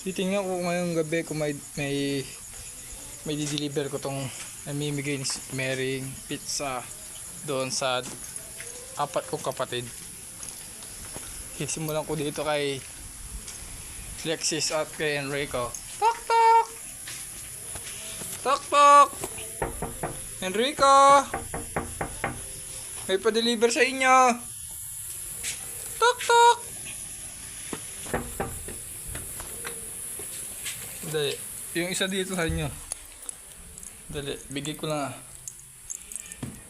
Titingnan ko ngayong gabi kung may may may di-deliver ko tong namimigay ni Mary pizza doon sa apat kong kapatid. Simulan ko dito kay Lexis at kay Enrico. Tok tok! Tok tok! Enrico! May pa-deliver sa inyo! Tok tok! Dali. Yung isa dito sa inyo. Dali. Bigay ko lang ah.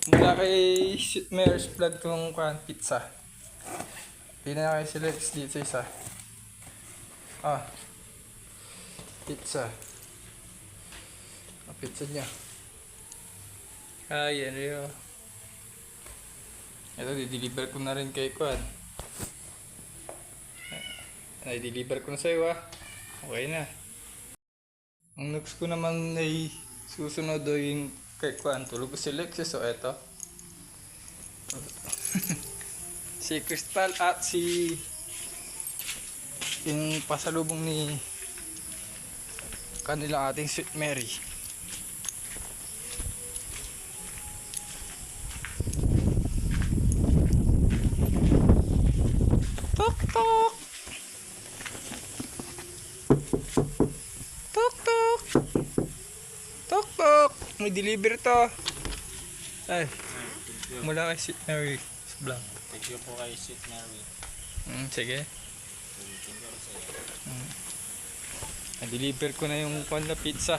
Mula kay Mayor's Vlog tong pizza. Pina na kay si Lex dito isa. Ah. Pizza. Ah, pizza niya. Ah, yan yun. Ito, di-deliver ko na rin kay Kwan. Ay, deliver ko na sa'yo ah. Okay na. Ang next ko naman ay susunod o yung kay Kwan. Tulog ko si Lexus o eto. si Crystal at si yung pasalubong ni kanila ating Sweet Mary. Tok. Tok tok. Tok tok. May deliver to. Ay, mula kay Sweet Mary. sa Vlog. Thank you po kay Sweet Mary. Mm, sige. Iyo. Na-deliver ko na yung kwan na pizza.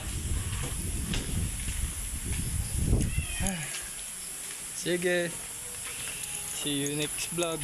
Sige. See you next vlog.